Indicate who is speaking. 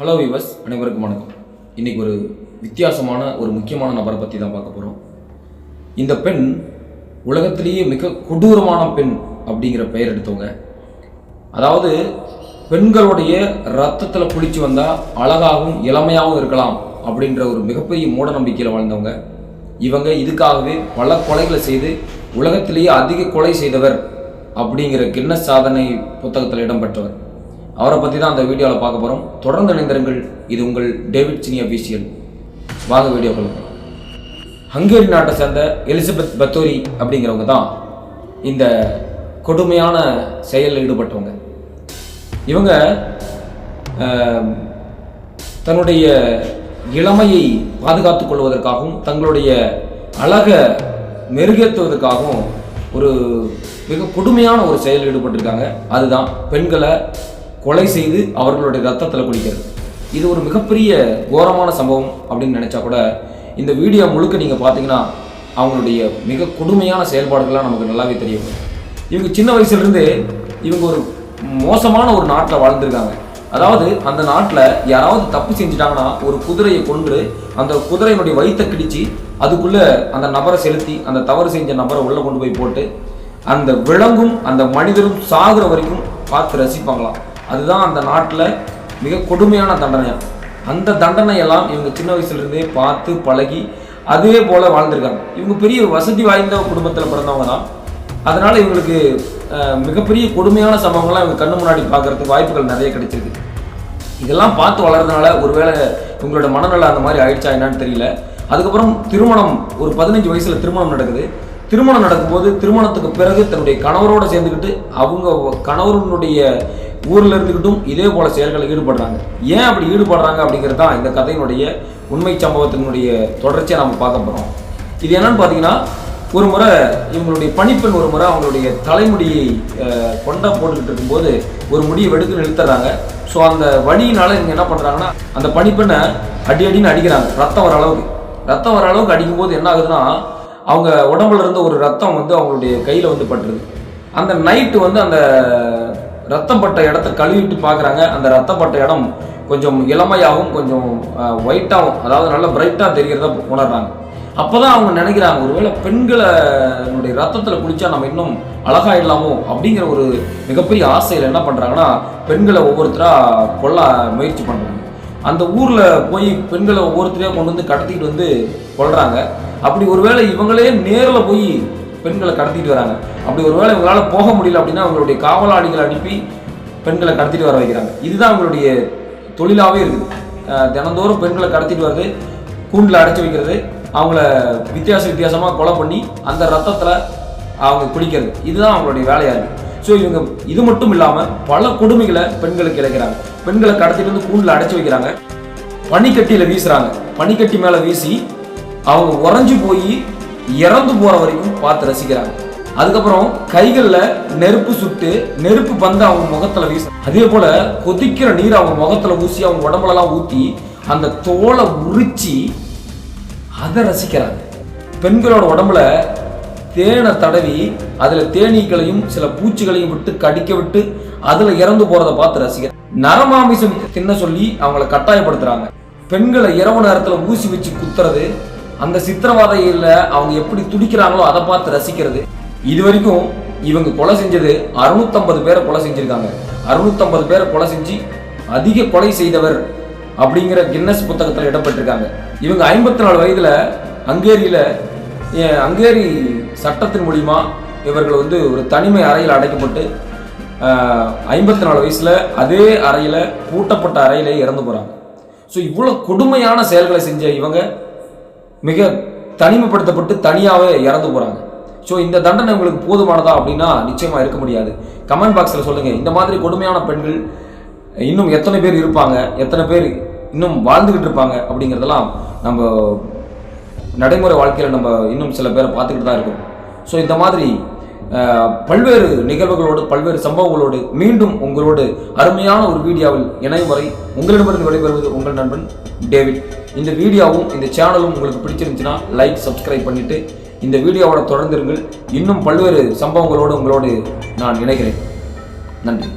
Speaker 1: Hello விவஸ் அனைவருக்கும் வணக்கம். இன்றைக்கி ஒரு வித்தியாசமான ஒரு முக்கியமான நபரை பற்றி தான் பார்க்க போகிறோம் இந்த பெண் உலகத்திலேயே மிக கொடூரமான பெண் அப்படிங்கிற பெயர் எடுத்தவங்க. அதாவது பெண்களுடைய ரத்தத்தில் குளிச்சு வந்தால் அழகாகவும் இளமையாகவும் இருக்கலாம் அப்படின்ற ஒரு மிகப்பெரிய மூட நம்பிக்கையில் வாழ்ந்தவங்க. இவங்க இதுக்காகவே பல கொலைகளை செய்து உலகத்திலேயே அதிக கொலை செய்தவர் அப்படிங்கிற கிண்ண சாதனை புத்தகத்தில் இடம்பெற்றவர். அவரை பற்றி தான் அந்த வீடியோவில் பார்க்க போகிறோம் தொடர்ந்து இணைந்திருங்கள். இது உங்கள் டேவிட் சினி அபிஷியல் வாங்க வீடியோ ஹங்கேரி நாட்டை சேர்ந்த எலிசபெத் பத்தோரி அப்படிங்கிறவங்க தான் இந்த கொடுமையான செயலில் ஈடுபட்டவங்க. இவங்க தன்னுடைய இளமையை பாதுகாத்துக் கொள்வதற்காகவும் தங்களுடைய அழகை மெருகேற்றுவதற்காகவும் ஒரு மிக கொடுமையான ஒரு செயலில் ஈடுபட்டிருக்காங்க. அதுதான் பெண்களை கொலை செய்து அவர்களுடைய ரத்தத்தில் குடிக்கிறது. இது ஒரு மிகப்பெரிய கோரமான சம்பவம் அப்படின்னு நினச்சா கூட இந்த வீடியோ முழுக்க நீங்கள் பார்த்தீங்கன்னா அவங்களுடைய மிக கொடுமையான செயல்பாடுகள்லாம் நமக்கு நல்லாவே தெரியும். இவங்க சின்ன வயசுலேருந்து இவங்க ஒரு மோசமான ஒரு நாட்டில் வாழ்ந்துருக்காங்க. அதாவது அந்த நாட்டில் யாராவது தப்பு செஞ்சுட்டாங்கன்னா ஒரு குதிரையை கொன்று அந்த குதிரையினுடைய வயிற்றை கிடிச்சு அதுக்குள்ளே அந்த நபரை செலுத்தி அந்த தவறு செஞ்ச நபரை உள்ளே கொண்டு போய் போட்டு அந்த விலங்கும் அந்த மனிதரும் சாகுற வரைக்கும் பார்த்து ரசிப்பாங்களாம். அதுதான் அந்த நாட்டில் மிக கொடுமையான தண்டனையாக அந்த தண்டனையெல்லாம் இவங்க சின்ன வயசுலேருந்தே பார்த்து பழகி அதே போல் வாழ்ந்திருக்காங்க. இவங்க பெரிய வசதி வாய்ந்த குடும்பத்தில் பிறந்தவங்க தான் அதனால் இவங்களுக்கு மிகப்பெரிய கொடுமையான சம்பவங்கள்லாம் இவங்க கண்ணு முன்னாடி பார்க்குறதுக்கு வாய்ப்புகள் நிறைய கிடைச்சிருக்கு. இதெல்லாம் பார்த்து வளர்றதுனால ஒருவேளை இவங்களோட மனநல அந்த மாதிரி ஆயிடுச்சா என்னன்னு தெரியல. அதுக்கப்புறம் திருமணம் ஒரு பதினஞ்சு வயசில் திருமணம் நடக்குது. திருமணம் நடக்கும்போது திருமணத்துக்கு பிறகு தன்னுடைய கணவரோடு சேர்ந்துக்கிட்டு அவங்க கணவருடைய ஊரில் இருந்துக்கிட்டும் இதே போல் செயல்களில் ஈடுபடுறாங்க. ஏன் அப்படி ஈடுபடுறாங்க அப்படிங்கிறது தான் இந்த கதையினுடைய உண்மை சம்பவத்தினுடைய தொடர்ச்சியை நம்ம பார்க்க போகிறோம் இது என்னன்னு பார்த்தீங்கன்னா ஒரு முறை இவங்களுடைய பணிப்பெண் ஒரு முறை அவங்களுடைய தலைமுடியை கொண்டா போட்டுக்கிட்டு இருக்கும்போது ஒரு முடியை வெடுத்து நிறுத்துறாங்க. ஸோ அந்த வழியினால இவங்க என்ன பண்ணுறாங்கன்னா அந்த பணிப்பெண்ணை அடி அடின்னு அடிக்கிறாங்க. ரத்தம் வர அளவுக்கு. ரத்தம் வர அளவுக்கு அடிக்கும்போது என்ன ஆகுதுன்னா அவங்க உடம்புல இருந்த ஒரு ரத்தம் வந்து அவங்களுடைய கையில் வந்து பட்டுருது. அந்த நைட்டு வந்து அந்த ரத்தப்பட்ட இடத்த கழுவிட்டு பார்க்குறாங்க. அந்த ரத்தப்பட்ட இடம் கொஞ்சம் இளமையாகவும் கொஞ்சம் ஒயிட்டாகவும் அதாவது நல்லா பிரைட்டாக தெரிகிறத உணர்றாங்க. அப்பதான் அவங்க நினைக்கிறாங்க ஒருவேளை பெண்களுடைய ரத்தத்தில் குளித்தா நம்ம இன்னும் அழகாயிடலாமோ அப்படிங்கிற ஒரு மிகப்பெரிய ஆசையில் என்ன பண்ணுறாங்கன்னா பெண்களை ஒவ்வொருத்தராக கொல்ல முயற்சி பண்ணுறாங்க அந்த ஊரில் போய் பெண்களை ஒவ்வொருத்தரையாக கொண்டு வந்து கடத்திக்கிட்டு வந்து கொள்கிறாங்க அப்படி ஒருவேளை இவங்களே நேரில் போய் பெண்களை கடத்திட்டு வராங்க. அப்படி ஒருவேளை இவங்களால போக முடியல அப்படின்னா அவங்களுடைய காவலாளிகளை அனுப்பி பெண்களை கடத்திட்டு வர வைக்கிறாங்க. இதுதான் அவங்களுடைய தொழிலாகவே இருக்குது. தினந்தோறும் பெண்களை கடத்திட்டு வர்றது கூண்டில் அடைச்சி வைக்கிறது அவங்கள வித்தியாச வித்தியாசமாக கொலை பண்ணி அந்த ரத்தத்தில் அவங்க குடிக்கிறது. இதுதான் அவங்களுடைய வேலையாக இருக்குது ஸோ இவங்க இது மட்டும் இல்லாமல் பல கொடுமைகளை பெண்களுக்கு இழைக்கிறாங்க. பெண்களை கடத்திட்டு வந்து கூண்டில் அடைச்சி வைக்கிறாங்க. பனிக்கட்டியில் வீசுகிறாங்க பனிக்கட்டி மேலே வீசி அவங்க உறைஞ்சு போய் இறந்து போகிற வரைக்கும் பார்த்து ரசிக்கிறாங்க. அதுக்கப்புறம் கைகளில் நெருப்பு சுட்டு நெருப்பு பந்து அவங்க முகத்தில் வீச. அதே போல் கொதிக்கிற நீர் அவங்க முகத்தில் ஊசி அவங்க உடம்புலலாம் ஊற்றி அந்த தோலை உரிச்சி அதை ரசிக்கிறாங்க. பெண்களோட உடம்புல தேனை தடவி அதில் தேனீக்களையும் சில பூச்சிகளையும் விட்டு கடிக்க விட்டு அதில் இறந்து போகிறத பார்த்து ரசிக்க நரமாமிசம் தின்ன சொல்லி அவங்கள கட்டாயப்படுத்துகிறாங்க பெண்களை இரவு நேரத்தில் ஊசி வச்சு குத்துறது அந்த சித்திரவாதையில அவங்க எப்படி துடிக்கிறாங்களோ அதை பார்த்து ரசிக்கிறது. இது வரைக்கும் இவங்க கொலை செஞ்சது அறுநூத்தம்பது பேரை கொலை செஞ்சிருக்காங்க. அறுநூத்தம்பது பேரை கொலை செஞ்சு அதிக கொலை செய்தவர் அப்படிங்கிற கின்னஸ் புத்தகத்தில் இடம்பெற்றிருக்காங்க. இவங்க ஐம்பத்தி நாலு வயதில் ஹங்கேரியில் ஹங்கேரி சட்டத்தின் மூலிமா இவர்கள் வந்து ஒரு தனிமை அறையில் அடைக்கப்பட்டு ஐம்பத்தி நாலு வயசில் அதே அறையில் பூட்டப்பட்ட அறையிலே இறந்து போகிறாங்க ஸோ இவ்வளோ கொடுமையான செயல்களை செஞ்ச இவங்க மிக தனிமைப்படுத்தப்பட்டு தனியாகவே இறந்து போகிறாங்க ஸோ இந்த தண்டனை உங்களுக்கு போதுமானதா அப்படின்னா நிச்சயமாக இருக்க முடியாது. கமெண்ட் பாக்ஸில் சொல்லுங்கள் இந்த மாதிரி கொடுமையான பெண்கள் இன்னும் எத்தனை பேர் இருப்பாங்க எத்தனை பேர் இன்னும் வாழ்ந்துக்கிட்டு இருப்பாங்க அப்படிங்கிறதெல்லாம் நம்ம நடைமுறை வாழ்க்கையில் நம்ம இன்னும் சில பேரை பார்த்துக்கிட்டு தான் இருக்கோம். ஸோ இந்த மாதிரி பல்வேறு நிகழ்வுகளோடு பல்வேறு சம்பவங்களோடு மீண்டும் உங்களோடு அருமையான ஒரு வீடியோவில் இணையும் வரை உங்களிடமிருந்து விடைபெறுவது உங்கள் நண்பன் டேவிட். இந்த வீடியோவும் இந்த சேனலும் உங்களுக்கு பிடிச்சிருந்துச்சுன்னா லைக் சப்ஸ்கிரைப் பண்ணிட்டு இந்த வீடியோவோட தொடர்ந்துருங்கள். இன்னும் பல்வேறு சம்பவங்களோடு உங்களோடு நான் இணைகிறேன். நன்றி.